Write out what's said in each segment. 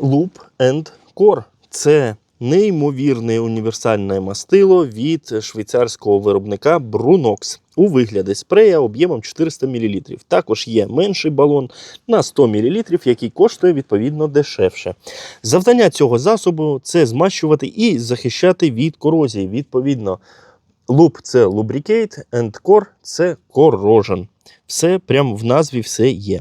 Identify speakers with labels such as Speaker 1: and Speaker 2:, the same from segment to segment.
Speaker 1: Loop and Core. Це неймовірне універсальне мастило від швейцарського виробника Brunox у вигляді спрея об'ємом 400 мл. Також є менший балон на 100 мл, який коштує відповідно дешевше. Завдання цього засобу це змащувати і захищати від корозії. Відповідно, Loop – це lubricate, and core – це corrosion. Все прямо в назві все є.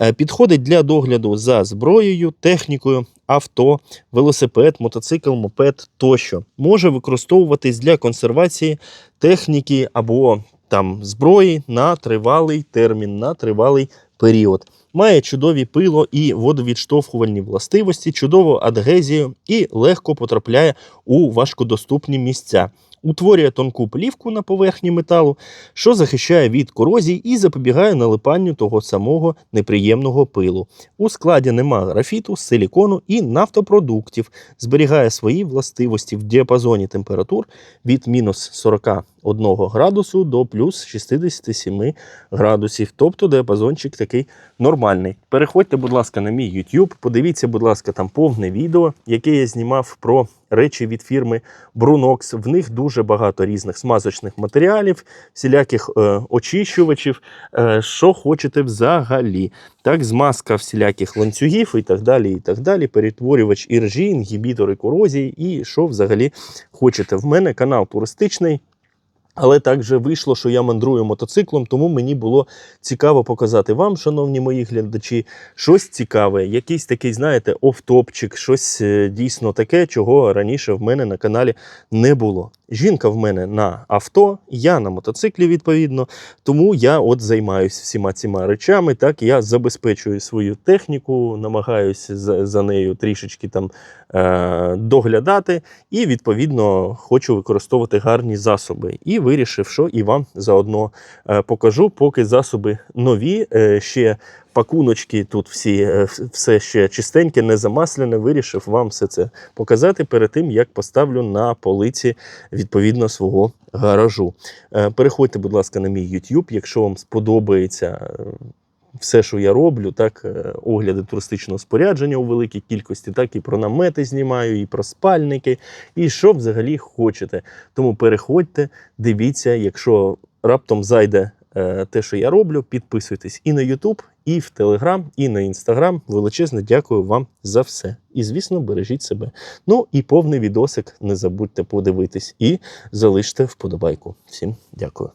Speaker 1: Е, Підходить для догляду за зброєю, технікою, авто, велосипед, мотоцикл, мопед тощо. Може використовуватись для консервації техніки або там зброї на тривалий термін, на тривалий період. Має чудові пило і водовідштовхувальні властивості, чудову адгезію і легко потрапляє у важкодоступні місця. Утворює тонку плівку на поверхні металу, що захищає від корозій і запобігає налипанню того самого неприємного пилу. У складі нема графіту, силікону і нафтопродуктів, зберігає свої властивості в діапазоні температур від мінус 41 градусу до плюс 67 градусів. Тобто діапазончик такий нормальний. Переходьте, будь ласка, на мій YouTube, подивіться, будь ласка, там повне відео, яке я знімав про речі від фірми Brunox. В них дуже багато різних смазочних матеріалів, всіляких е, очищувачів, е, що хочете взагалі. Так, змазка всіляких ланцюгів і так далі. і так далі. Перетворювач іржі, інгібітори корозії і що взагалі хочете. В мене канал туристичний. Але так же вийшло, що я мандрую мотоциклом, тому мені було цікаво показати вам, шановні мої глядачі, щось цікаве, якийсь такий, знаєте, офтопчик, щось е, дійсно таке, чого раніше в мене на каналі не було. Жінка в мене на авто, я на мотоциклі, відповідно. Тому я от займаюся всіма цими речами. Так я забезпечую свою техніку, намагаюся за, за нею трішечки там е, доглядати, і відповідно хочу використовувати гарні засоби. І вирішив, що і вам заодно е, покажу, поки засоби нові, е, ще пакуночки тут всі, е, все ще чистеньке, не замаслене. Вирішив вам все це показати перед тим, як поставлю на полиці відповідно свого гаражу. Переходьте, будь ласка, на мій YouTube, якщо вам сподобається. Все, що я роблю, так е, огляди туристичного спорядження у великій кількості, так і про намети знімаю, і про спальники, і що взагалі хочете. Тому переходьте, дивіться, якщо раптом зайде е, те, що я роблю, підписуйтесь і на YouTube, і в Telegram, і на Instagram. Величезне дякую вам за все. І, звісно, бережіть себе. Ну і повний відосик не забудьте подивитись і залиште вподобайку. Всім дякую.